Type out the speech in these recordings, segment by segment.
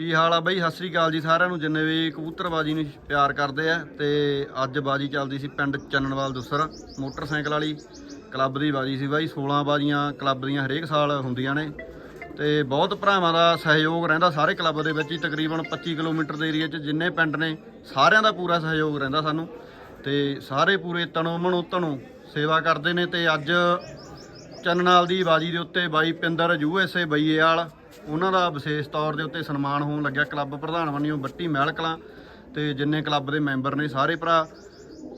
ਕੀ ਹਾਲ ਆ ਬਈ? ਸਤਿ ਸ੍ਰੀ ਅਕਾਲ ਜੀ ਸਾਰਿਆਂ ਨੂੰ। ਜਿੰਨੇ ਵੀ ਕਬੂਤਰਬਾਜੀ ਨੂੰ ਪਿਆਰ ਕਰਦੇ ਆ ਤੇ ਅੱਜ ਬਾਜੀ ਚੱਲਦੀ ਸੀ ਪਿੰਡ ਚੰਨਣਵਾਲ ਦੁਸਰ। ਮੋਟਰਸਾਈਕਲ ਵਾਲੀ ਕਲੱਬ ਦੀ ਬਾਜੀ ਸੀ ਬਾਈ। 16 ਬਾਜੀਆਂ ਕਲੱਬ ਦੀਆਂ ਹਰੇਕ ਸਾਲ ਹੁੰਦੀਆਂ ਨੇ ਤੇ ਬਹੁਤ ਭਰਾਵਾਂ ਦਾ ਸਹਿਯੋਗ ਰਹਿੰਦਾ ਸਾਰੇ ਕਲੱਬ ਦੇ ਵਿੱਚ ਹੀ। ਤਕਰੀਬਨ 25 ਕਿਲੋਮੀਟਰ ਦੇ ਏਰੀਆ 'ਚ ਜਿੰਨੇ ਪਿੰਡ ਨੇ, ਸਾਰਿਆਂ ਦਾ ਪੂਰਾ ਸਹਿਯੋਗ ਰਹਿੰਦਾ ਸਾਨੂੰ ਤੇ ਸਾਰੇ ਪੂਰੇ ਤਣੋ ਮਨੋ ਤਣੋ ਸੇਵਾ ਕਰਦੇ ਨੇ ਤੇ ਅੱਜ ਚੰਨਨਾਲ ਦੀ ਬਾਜੀ ਦੇ ਉੱਤੇ ਬਾਈ ਪਿੰਦਰ ਯੂਐਸਏ ਬਈਏਵਾਲ ਉਹਨਾਂ ਦਾ ਵਿਸ਼ੇਸ਼ ਤੌਰ ਦੇ ਉੱਤੇ ਸਨਮਾਨ ਹੋਣ ਲੱਗਿਆ ਕਲੱਬ ਪ੍ਰਧਾਨ ਵੰਨਿਓ ਬੱਟੀ ਮਹਿਲ ਕਲਾਂ ਤੇ ਜਿੰਨੇ ਕਲੱਬ ਦੇ ਮੈਂਬਰ ਨੇ ਸਾਰੇ ਭਰਾ।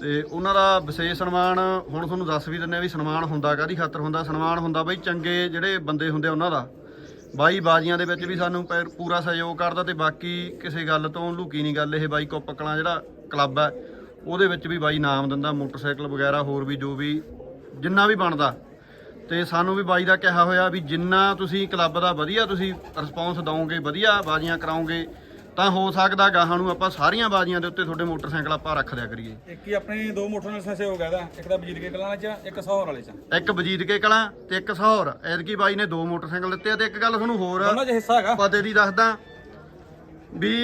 ਤੇ ਉਹਨਾਂ ਦਾ ਵਿਸ਼ੇਸ਼ ਸਨਮਾਨ ਹੁਣ ਤੁਹਾਨੂੰ ਦੱਸ ਵੀ ਦਿੰਨੇ ਆ ਵੀ ਸਨਮਾਨ ਹੁੰਦਾ ਕਾਦੀ ਖਾਤਰ ਹੁੰਦਾ? ਸਨਮਾਨ ਹੁੰਦਾ ਬਈ ਚੰਗੇ ਜਿਹੜੇ ਬੰਦੇ ਹੁੰਦੇ ਆ ਉਹਨਾਂ ਦਾ। ਬਾਈ ਬਾਜੀਆਂ ਦੇ ਵਿੱਚ ਵੀ ਸਾਨੂੰ ਪੈ- ਪੂਰਾ ਸਹਿਯੋਗ ਕਰਦਾ ਤੇ ਬਾਕੀ ਕਿਸੇ ਗੱਲ ਤੋਂ ਲੁਕੀ ਨਹੀਂ ਗੱਲ ਇਹ ਬਾਈ ਕੋਪਕਲਾਂ ਜਿਹੜਾ ਕਲੱਬ ਹੈ ਉਹਦੇ ਵਿੱਚ ਵੀ ਬਾਈ ਨਾਮ ਦਿੰਦਾ, ਮੋਟਰਸਾਈਕਲ ਵਗੈਰਾ ਹੋਰ ਵੀ ਜੋ ਵੀ ਜਿੰਨਾ ਵੀ ਬਣਦਾ। ਤੇ ਸਾਨੂੰ ਵੀ ਬਾਈ ਦਾ ਕਿਹਾ ਹੋਇਆ ਵੀ ਜਿੰਨਾ ਤੁਸੀਂ ਕਲੱਬ ਦਾ ਵਧੀਆ ਤੁਸੀਂ ਰਿਸਪੌਂਸ ਦਵੋਗੇ ਵਧੀਆ ਬਾਜ਼ੀਆਂ ਕਰਾਓਗੇ ਤਾਂ ਹੋ ਸਕਦਾ ਗਾਹਾਂ ਨੂੰ ਆਪਾਂ ਸਾਰੀਆਂ ਬਾਜ਼ੀਆਂ ਦੇ ਉੱਤੇ ਤੁਹਾਡੇ ਮੋਟਰਸਾਈਕਲ ਆਪਾਂ ਰੱਖ ਦਿਆ ਕਰੀਏ। ਇੱਕ ਹੀ ਆਪਣੇ ਦੋ ਮੋਟਰਸਾਈਕਲ ਸਹਿਯੋਗ ਹੈ ਇਹਦਾ ਇੱਕ ਤਾਂ ਬਜੀਰ ਕੇ ਕਲਾਂ ਚ ਇੱਕ ਸਹੌਰ ਵਾਲੇ ਚ। ਇੱਕ ਵਜੀਦ ਕੇ ਕਲਾਂ ਤੇ ਇੱਕ ਸਹੌਰ। ਐਤਕੀ ਬਾਈ ਨੇ ਦੋ ਮੋਟਰਸਾਈਕਲ ਦਿੱਤੇ ਆ ਤੇ ਇੱਕ ਗੱਲ ਤੁਹਾਨੂੰ ਹੋਰ ਦੋਨਾਂ ਚ ਹਿੱਸਾ ਹੈਗਾ। ਪਤੇ ਦੀ ਦੱਸਦਾ ਵੀ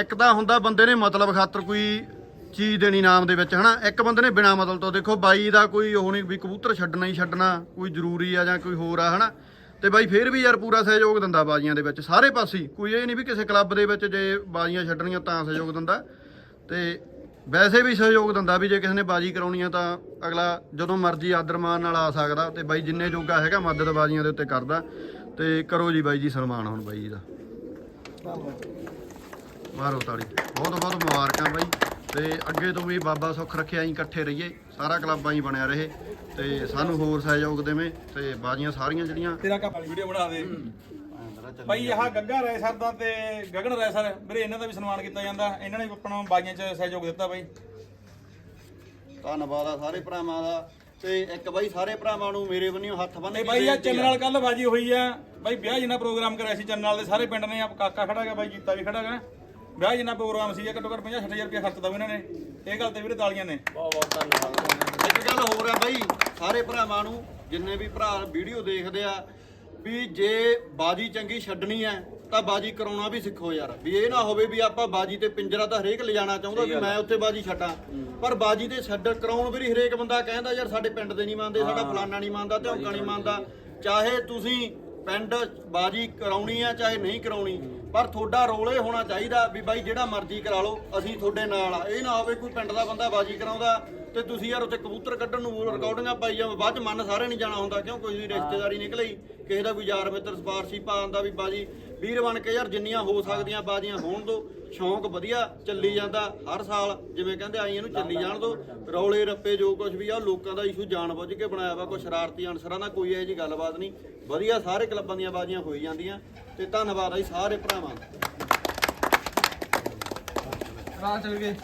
ਇੱਕ ਤਾਂ ਹੁੰਦਾ ਬੰਦੇ ਨੇ ਮਤਲਬ ਖਾਤਰ ਕੋਈ ਚੀਜ਼ ਦੇਣੀ ਨਾਮ ਦੇ ਵਿੱਚ, ਹਨਾ? ਇੱਕ ਬੰਦੇ ਨੇ ਬਿਨਾ ਮਤਲਬ ਤੋਂ, ਦੇਖੋ ਬਾਈ ਦਾ ਕੋਈ ਉਹ ਨਹੀਂ ਵੀ ਕਬੂਤਰ ਛੱਡਣਾ ਹੀ ਛੱਡਣਾ, ਕੋਈ ਜ਼ਰੂਰੀ ਆ ਜਾਂ ਕੋਈ ਹੋਰ ਆ, ਹਨਾ? ਤੇ ਬਾਈ ਫੇਰ ਵੀ ਯਾਰ ਪੂਰਾ ਸਹਿਯੋਗ ਦਿੰਦਾ ਬਾਜ਼ੀਆਂ ਦੇ ਵਿੱਚ, ਸਾਰੇ ਪਾਸੇ ਕੋਈ ਇਹ ਨਹੀਂ ਵੀ ਕਿਸੇ ਕਲੱਬ ਦੇ ਵਿੱਚ ਜੇ ਬਾਜ਼ੀਆਂ ਛੱਡਣੀਆਂ ਤਾਂ ਸਹਿਯੋਗ ਦਿੰਦਾ। ਤੇ ਵੈਸੇ ਵੀ ਸਹਿਯੋਗ ਦਿੰਦਾ ਵੀ ਜੇ ਕਿਸੇ ਨੇ ਬਾਜੀ ਕਰਾਉਣੀ ਆ ਤਾਂ ਅਗਲਾ ਜਦੋਂ ਮਰਜ਼ੀ ਆਦਰ ਮਾਨ ਨਾਲ ਆ ਸਕਦਾ ਤੇ ਬਾਈ ਜਿੰਨੇ ਜੋਗਾ ਹੈਗਾ ਮਦਦ ਬਾਜ਼ੀਆਂ ਦੇ ਉੱਤੇ ਕਰਦਾ। ਤੇ ਕਰੋ ਜੀ ਬਾਈ ਜੀ ਸਨਮਾਨ ਹੁਣ ਬਾਈ ਜੀ ਦਾ। ਮਾਰੋ ਤਾੜੀ। ਬਹੁਤ ਬਹੁਤ ਮੁਬਾਰਕਾਂ ਬਾਈ। ਤੇ ਅੱਗੇ ਤੋਂ ਵੀ ਬਾਬਾ ਸੁੱਖ ਰੱਖਿਆ ਜੀ ਇਕੱਠੇ ਰਹੀਏ ਸਾਰਾ ਕਲੱਬਾਂ ਹੀ ਬਣਿਆ ਰਹੇ ਤੇ ਸਾਨੂੰ ਹੋਰ ਸਹਿਯੋਗ ਦੇਵੇ ਤੇ ਬਾਜ਼ੀਆਂ ਸਾਰੀਆਂ ਜਿਹੜੀਆਂ ਤੇਰਾ ਕੱਪ ਵਾਲੀ ਵੀਡੀਓ ਬਣਾ ਦੇ। ਭਾਈ ਆਹ ਗੱਗਾ ਰਾਏ ਸਰ ਦਾ ਤੇ ਗਗਨ ਰਾਏ ਸਰ ਵੀਰੇ ਇਹਨਾਂ ਦਾ ਵੀ ਸਨਮਾਨ ਕੀਤਾ ਜਾਂਦਾ। ਇਹਨਾਂ ਨੇ ਵੀ ਆਪਾਂ ਨੂੰ ਬਾਈਆਂ ਚ ਸਹਿਯੋਗ ਦਿੱਤਾ ਬਾਈ। ਧੰਨਵਾਦ ਆ ਸਾਰੇ ਭਰਾਵਾਂ ਦਾ। ਤੇ ਇੱਕ ਬਾਈ ਸਾਰੇ ਭਰਾਵਾਂ ਨੂੰ ਮੇਰੇ ਵੱਲੋਂ ਹੱਥ ਬੰਨ੍ਹ ਤੇ ਕੇ ਬਾਈ ਆ। ਚੰਨ ਨਾਲ ਕੱਲ ਬਾਜੀ ਹੋਈ ਆ। ਬਾਈ ਵਿਆਹ ਜਿੰਨਾ ਪ੍ਰੋਗਰਾਮ ਕਰਿਆ ਸੀ ਚੰਨ ਨਾਲ ਦੇ ਸਾਰੇ ਪਿੰਡ ਨੇ ਆਪ ਕਾਕਾ ਖੜਾ ਗਿਆ ਬਾਈ ਜੀਤਾ ਵੀ ਖੜਾ ਗਿਆ। ਵਿਆਹ ਜਿੰਨਾ ਪ੍ਰੋਗਰਾਮ ਸੀ ਘੱਟੋ ਘੱਟ 50 60000 ਰੁਪਏ ਖਰਚਦਾ ਵੀ ਇਹਨਾਂ ਨੇ। ਇਹ ਗੱਲ ਤੇ ਵੀਰੇ ਤਾਲੀਆਂ ਨੇ। ਇੱਕ ਗੱਲ ਹੋਰ ਆ ਬਾਈ ਸਾਰੇ ਭਰਾਵਾਂ ਨੂੰ ਜਿੰਨੇ ਵੀ ਭਰਾ ਵੀਡੀਓ ਦੇਖਦੇ ਆ ਵੀ ਜੇ ਬਾਜੀ ਚੰਗੀ ਛੱਡਣੀ ਹੈ ਤਾਂ ਬਾਜੀ ਕਰਾਉਣਾ ਵੀ ਸਿੱਖੋ ਯਾਰ। ਵੀ ਇਹ ਨਾ ਹੋਵੇ ਵੀ ਆਪਾਂ ਬਾਜੀ ਤੇ ਪਿੰਜਰਾ ਤਾਂ ਹਰੇਕ ਲਿਜਾਣਾ ਚਾਹੁੰਦਾ ਵੀ ਮੈਂ ਉੱਥੇ ਬਾਜੀ ਛੱਡਾਂ। ਪਰ ਬਾਜੀ ਤੇ ਛੱਡ ਕਰਾਉਣ ਵੀ ਹਰੇਕ ਬੰਦਾ ਕਹਿੰਦਾ ਯਾਰ ਸਾਡੇ ਪਿੰਡ ਦੇ ਨਹੀਂ ਮੰਨਦੇ ਸਾਡਾ ਫਲਾਨਾ ਨਹੀਂ ਮੰਨਦਾ ਧੌਂਕਾ ਨਹੀਂ ਮੰਨਦਾ। ਚਾਹੇ ਤੁਸੀਂ ਪਿੰਡ ਬਾਜੀ ਕਰਾਉਣੀ ਆ ਚਾਹੇ ਨਹੀਂ ਕਰਾਉਣੀ, ਪਰ ਤੁਹਾਡਾ ਰੋਲ ਇਹ ਹੋਣਾ ਚਾਹੀਦਾ ਵੀ ਬਾਈ ਜਿਹੜਾ ਮਰਜ਼ੀ ਕਰਾ ਲਓ, ਅਸੀਂ ਤੁਹਾਡੇ ਨਾਲ ਆ। ਇਹ ਨਾ ਹੋਵੇ ਕੋਈ ਪਿੰਡ ਦਾ ਬੰਦਾ ਬਾਜੀ ਕਰਾਉਂਦਾ ਤੇ ਤੁਸੀਂ ਯਾਰ ਉੱਥੇ ਕਬੂਤਰ ਕੱਢਣ ਨੂੰ ਰਿਕਾਰਡਿੰਗਾਂ ਪਾਈ ਜਾਓ ਬਾਅਦ ਚ ਮਨ ਸਾਰੇ ਨਹੀਂ ਜਾਣਾ ਹੁੰਦਾ, ਕਿਉਂ? ਕੋਈ ਰਿਸ਼ਤੇਦਾਰੀ ਨਿਕਲੀ ਕਿਸੇ ਦਾ ਕੋਈ ਯਾਰ ਮਿੱਤਰ ਸਪਾਰਸ਼ੀ ਦਾ ਵੀ ਬਾਜੀ, ਵੀਰ ਬਣ ਕੇ ਯਾਰ ਜਿੰਨੀਆਂ ਹੋ ਸਕਦੀਆਂ ਬਾਜੀਆਂ ਹੋਣ ਦੋ, ਸ਼ੌਂਕ ਵਧੀਆ ਚੱਲੀ ਜਾਂਦਾ, ਹਰ ਸਾਲ ਜਿਵੇਂ ਕਹਿੰਦੇ ਆਈ ਇਹਨੂੰ ਚੱਲੀ ਜਾਣ ਦੋ, ਰੌਲੇ ਰੱਪੇ ਜੋ ਕੁਝ ਵੀ ਆ, ਉਹ ਲੋਕਾਂ ਦਾ ਇਸ਼ੂ ਜਾਣ ਬੁੱਝ ਕੇ ਬਣਾਇਆ ਵਾ, ਕੋਈ ਸ਼ਰਾਰਤੀ ਅਨਸਰਾਂ ਦਾ ਕੋਈ ਇਹੋ ਜੀ ਗੱਲਬਾਤ ਨਹੀਂ, ਵਧੀਆ ਸਾਰੇ ਕਲੱਬਾਂ ਦੀਆਂ ਬਾਜੀਆਂ ਹੋਈ ਜਾਂਦੀਆਂ, ਤੇ ਧੰਨਵਾਦ ਆ ਜੀ ਸਾਰੇ ਭਰਾਵਾਂ ਦਾ। ਰਾਤ ਚਲ ਗਏ।